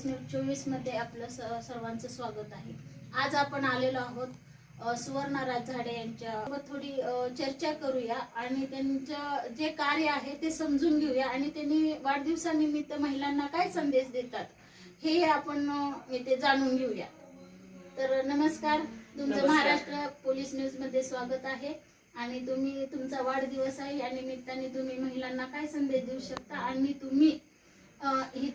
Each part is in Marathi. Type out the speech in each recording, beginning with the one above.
न्यूज चोवीसमध्ये आपलं स- सर्वांचं स्वागत आहे आज आपण आलेलो आहोत सुवर्णा राजझाडे यांच्या थोडी चर्चा करूया आणि त्यांचं जे कार्य आहे ते समजून घेऊया आणि त्यांनी वाढदिवसानिमित्त महिलांना काय संदेश देतात हे आपण इथे जाणून घेऊया तर नमस्कार तुमचं. महाराष्ट्र पोलीस न्यूजमध्ये स्वागत आहे आणि तुम्ही तुमचा वाढदिवस आहे या निमित्ताने तुम्ही महिलांना काय संदेश देऊ शकता आणि तुम्ही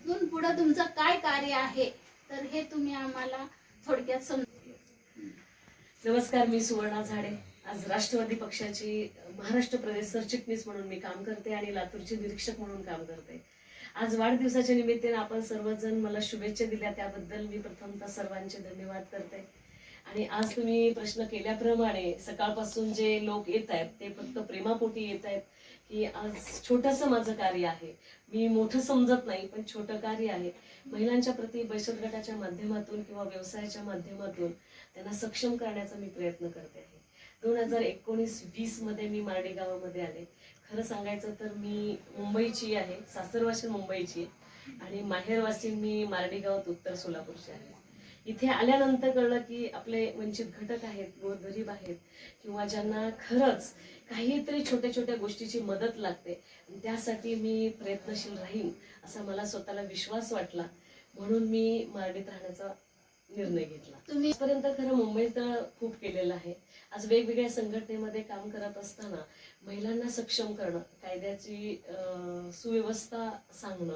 इथून पुढे तुमचं काय कार्य आहे? तर हे तुम्ही आम्हाला थोडक्यात समजून नमस्कार मी सुवर्णा झाडे. आज राष्ट्रवादी पक्षाची महाराष्ट्र प्रदेश सरचिटणीस म्हणून मी काम करते आणि लातूरचे निरीक्षक म्हणून काम करते. आज वाढदिवसाच्या निमित्ताने आपण सर्वजण मला शुभेच्छा दिल्या. त्याबद्दल मी प्रथमतः सर्वांचे धन्यवाद करते. आणि आज तुम्ही प्रश्न केल्याप्रमाणे सकाळपासून जे लोक येत आहेत ते फक्त प्रेमापोटी येत आहेत की आज छोटंसं माझं कार्य आहे. मी मोठं समजत नाही पण छोटं कार्य आहे. महिलांच्या प्रती बचत गटाच्या माध्यमातून किंवा व्यवसायाच्या माध्यमातून त्यांना सक्षम करण्याचा मी प्रयत्न करते आहे. दोन हजार एकोणीस वीसमध्ये मी मार्डे गावामध्ये आले. खरं सांगायचं तर मी मुंबईची आहे सासरवाशी मुंबईची आहे. आणि माहेरवासी मी मार्डी गावात उत्तर सोलापूरचे आहे. इथे आल्यानंतर कळलं की आपले वंचित घटक आहेत गोरगरीब आहेत किंवा ज्यांना खरंच काहीतरी छोट्या छोट्या गोष्टीची मदत लागते. त्यासाठी मी प्रयत्नशील राहीन असा मला स्वतःला विश्वास वाटला. म्हणून मी मार्डीत राहण्याचा निर्णय घेतला. तुम्ही आजपर्यंत खरं मुंबईत खूप केलेलं आहे. आज वेगवेगळ्या संघटनेमध्ये काम करत असताना महिलांना सक्षम करणं कायद्याची सुव्यवस्था सांगणं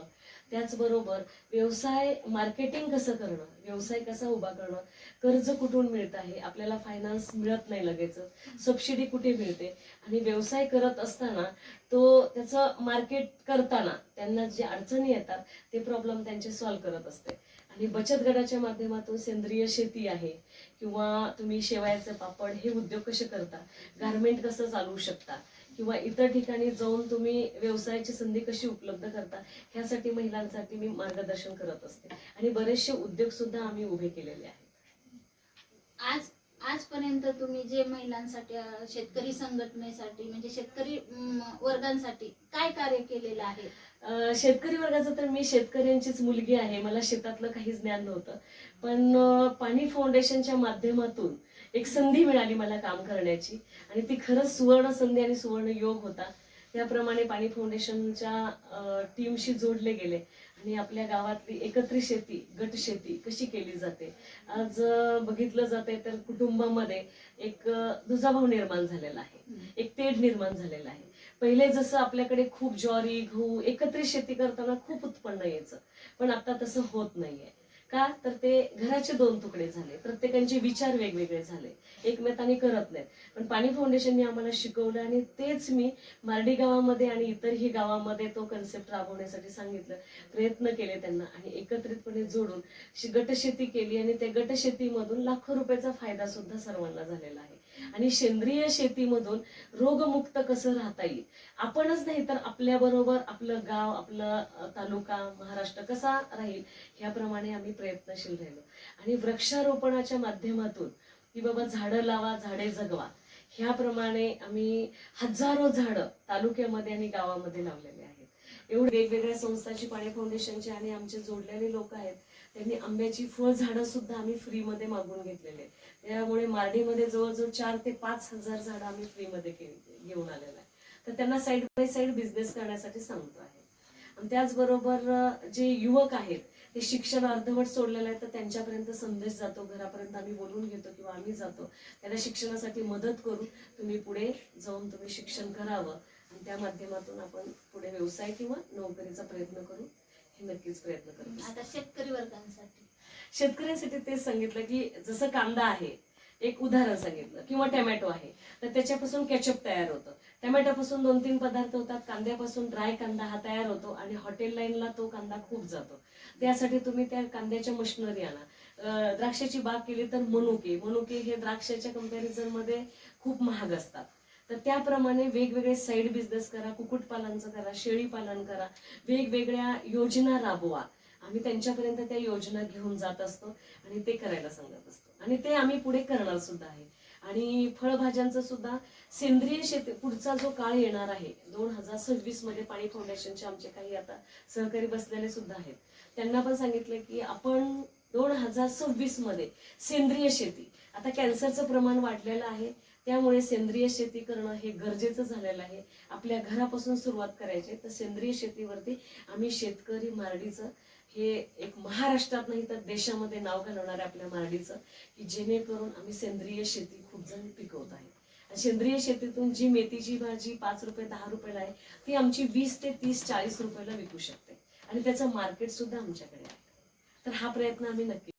त्याचबरोबर व्यवसाय मार्केटिंग कसं करणं व्यवसाय कसा उभा करणं कर्ज कुठून मिळत आहे आपल्याला फायनान्स मिळत नाही लगेच सबसिडी कुठे मिळते आणि व्यवसाय करत असताना तो त्याचं मार्केट करताना त्यांना जे अडचणी येतात ते प्रॉब्लेम त्यांचे सॉल्व्ह करत असते. आणि बचत गटाच्या माध्यमातून सेंद्रिय शेती आहे किंवा तुम्ही शेवायचं पापड हे उद्योग कसे करता गारमेंट कसं चालवू शकता किंवा इतर ठिकाणी जाऊन तुम्ही व्यवसायाची संधी कशी उपलब्ध करता ह्यासाठी महिलांसाठी मी मार्गदर्शन करत असते. आणि बरेचसे उद्योग सुद्धा आम्ही उभे केलेले आहेत. आज आजपर्यंत तुम्ही जे महिलांसाठी शेतकरी संघटनेसाठी म्हणजे शेतकरी वर्गांसाठी काय कार्य केलेलं आहे? शेतकरी वर्गाचं तर मी शेतकऱ्यांचीच मुलगी आहे. मला शेतातलं काहीच ज्ञान नव्हतं. पण पाणी फाउंडेशनच्या माध्यमातून एक संधी मिळाली मला काम करण्याची. आणि ती खरंच सुवर्ण संधी आणि सुवर्ण योग होता. त्याप्रमाणे पाणी फाउंडेशनच्या टीमशी जोडले गेले. आणि आपल्या गावातली एकत्रित शेती गट शेती कशी केली जाते? आज बघितलं जाते तर कुटुंबामध्ये एक दुजाभाव निर्माण झालेला आहे. एक तेढ निर्माण झालेला आहे. पहिले जसं आपल्याकडे खूप ज्वारी गहू एकत्रित शेती करताना खूप उत्पन्न यायचं. पण आता तसं होत नाहीये. का? तर ते घराचे दोन तुकडे झाले. प्रत्येकांचे विचार वेगवेगळे झाले. एकमेकांनी करत नाहीत. पण पाणी फाउंडेशनने आम्हाला शिकवलं आणि तेच मी मार्डी गावामध्ये आणि इतरही गावामध्ये तो कन्सेप्ट राबवण्यासाठी सांगितलं. प्रयत्न केले त्यांना आणि एकत्रितपणे जोडून गटशेती केली आणि त्या गटशेतीमधून लाखो रुपयाचा फायदा सुद्धा सर्वांना झालेला आहे. आणि सेंद्रिय शेतीमधून रोगमुक्त कसं राहता येईल? आपणच नाही तर आपल्याबरोबर आपलं गाव आपलं तालुका महाराष्ट्र कसा राहील ह्याप्रमाणे आम्ही प्रयत्नशील राहिलो. आणि वृक्षारोपणाच्या माध्यमातून की बाबा झाडं लावा झाडे जगवा ह्याप्रमाणे आम्ही हजारो झाडं तालुक्यामध्ये आणि गावामध्ये लावलेले आहेत. एवढे वेगवेगळ्या संस्थाची पाणी फाउंडेशनचे आणि आमचे जोडलेले लोक आहेत त्यांनी आंब्याची फळ झाडं सुद्धा आम्ही फ्रीमध्ये मागून घेतलेले आहेत. त्यामुळे मार्डीमध्ये जवळजवळ चार ते पाच हजार झाडं आम्ही फ्रीमध्ये घेऊन आलेलं आहे. तर त्यांना साईड बाय साईड बिझनेस करण्यासाठी सांगतो आहे. आणि त्याचबरोबर जे युवक आहेत ते शिक्षण अर्धवट सोडलेलं आहे तर त्यांच्यापर्यंत संदेश जातो घरापर्यंत आम्ही बोलून घेतो किंवा आम्ही जातो. त्यांना शिक्षणासाठी मदत करून तुम्ही पुढे जाऊन तुम्ही शिक्षण करावं. आणि त्या माध्यमातून आपण पुढे व्यवसाय किंवा नोकरीचा प्रयत्न करू हे नक्कीच प्रयत्न करतो आता शेतकरी वर्गांसाठी. शेतकऱ्यांसाठी तेच सांगितलं की जसं कांदा आहे एक उदाहरण सांगितलं किंवा टोमॅटो आहे तर त्याच्यापासून केचप तयार होतं. टोमॅटोपासून दोन तीन पदार्थ होतात कांद्यापासून ड्राय कांदा हा तयार होतो आणि हॉटेल लाईनला तो कांदा खूप जातो. त्यासाठी तुम्ही त्या कांद्याच्या मशिनरी आणा. द्राक्षाची बाग केली तर मनुके मनुके हे द्राक्षाच्या कंपॅरिझनमध्ये खूप महाग असतात. तर त्याप्रमाणे वेगवेगळे साईड बिझनेस करा कुक्कुटपालनचं करा शेळी पालन करा वेगवेगळ्या योजना राबवा. आम्ही त्यांच्यापर्यंत त्या योजना घेऊन जात असतो आणि ते करायला सांगत असतो. आणि ते आम्ही पुढे करणार सुद्धा आहे. आणि फळभाज्यांचं सुद्धा सेंद्रिय शेती पुढचा जो काळ येणार आहे दोन हजार सव्वीसमध्ये पाणी फाउंडेशनचे आमचे काही आता सहकारी बसलेले सुद्धा आहेत. त्यांना पण सांगितलं की आपण दोन हजार सव्वीसमध्ये सेंद्रिय शेती आता कॅन्सरचं प्रमाण वाढलेलं आहे. त्यामुळे सेंद्रिय शेती करणं हे गरजेचं झालेलं आहे. आपल्या घरापासून सुरुवात करायची तर सेंद्रिय शेतीवरती आम्ही शेतकरी मारडीचं हे एक महाराष्ट्रात नाही तर देशामध्ये नाव घालवणार आहे आपल्या मारडीचं की जेणेकरून आम्ही सेंद्रिय शेती खूप जण पिकवत आहे सेंद्रिय शेतीतून जी मेथीची भाजी पाच रुपये दहा रुपयाला आहे ती आमची वीस ते तीस चाळीस रुपयाला विकू शकते. आणि त्याचं मार्केट सुद्धा आमच्याकडे आहे. तर हा प्रयत्न आम्ही नक्की